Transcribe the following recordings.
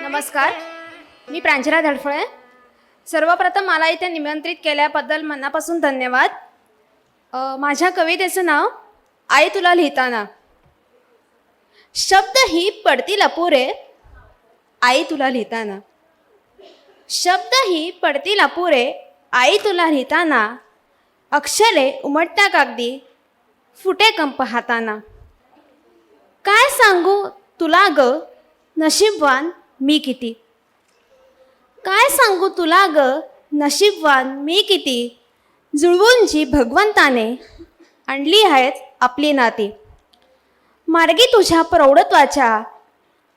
नमस्कार. मी प्रांजला धडफळे. सर्वप्रथम मला इथे निमंत्रित केल्याबद्दल मनापासून धन्यवाद. माझ्या कवितेचं नाव आई तुला लिहिताना. शब्द ही पडतील अपुरे आई तुला लिहिताना. शब्द ही पडतील अपुरे आई तुला लिहिताना. अक्षरे उमटत्या कागदी फुटे कंप हाताना. काय सांगू तुला ग? नशीबवान मी किती? काय सांगू तुला ग? नशीबवान मी किती? जुळवून जी भगवंताने आणली आहेत आपली नाती. मार्गी तुझ्या प्रौढत्वाच्या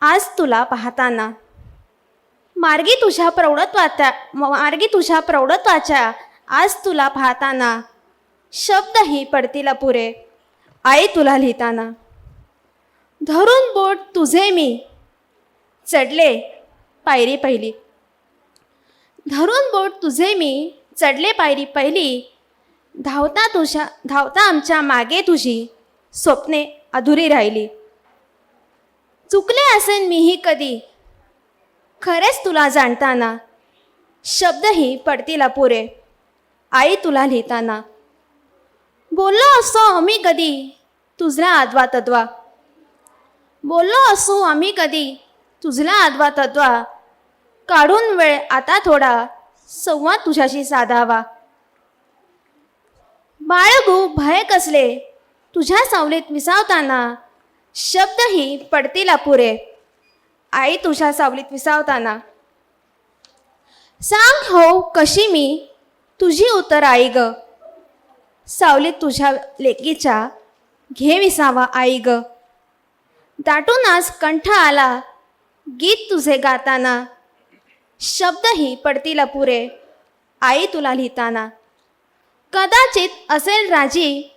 आज तुला पाहताना. मार्गी तुझ्या प्रौढत्वाच्या मार्गी तुझ्या प्रौढत्वाच्या आज तुला पाहताना शब्दही पडतील पुरे आई तुला लिहिताना. धरून बोट तुझे मी. चढले पायरी पहिली. धरून बोट तुझे मी चढले पायरी पहिली. धावता तुझ्या धावता आमच्या मागे तुझी. स्वप्ने अधुरी राहिली. चुकले असेन मीही कधी? खरेच तुला जाणताना. शब्दही पडतील अपुरे. आई तुला लिहिताना. बोललो असो आम्ही कधी? तुझला आदवा तद्वा. बोललो असो आम्ही कधी? तुझला आदवा तद्वा. काढून वेळ आता थोडा. संवाद तुझ्याशी साधावा. बाळगू भय कसले? तुझ्या सावलीत विसावताना शब्दही पडतील अपुरे. आई तुझ्या सावलीत विसावताना सांग हो कशी मी? तुझी उतर आई ग. सावलीत तुझ्या लेकीच्या घे विसावा आई ग. दाटून आज कंठ आला गीत तुझे गाताना. शब्दही पडतील अपुरे आई तुला लिहिताना. कदाचित असेल राजी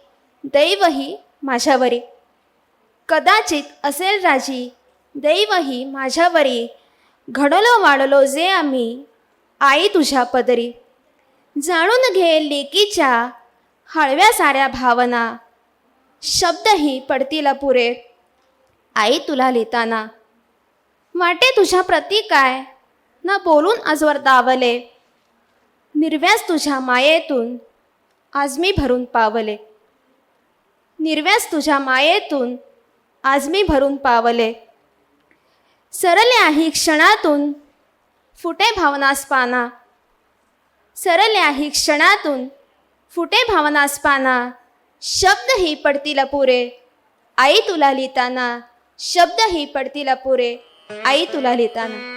दैवही माझ्यावरी. कदाचित असेल राजी दैवही माझ्यावरी. घडलो वाढलो जे आम्ही आई तुझ्या पदरी. जाणून घे लेकीच्या हळव्या साऱ्या भावना शब्दही पडतील पुरे आई तुला लिहिताना वाटे तुझ्या प्रती काय? ना बोलून आजवर दावले. निर्व्यास तुझ्या मायेतून आज मी भरून पावले. निर्व्यास तुझ्या मायेतून आज मी भरून पावले. सरले ही क्षणातून फुटे भावनास पाना सरले ही क्षणातून फुटे भावनास पाना शब्द ही पडतील पुरे आई तुला लिहिताना शब्द ही पडतील पुरे आई तुला लिहिताना.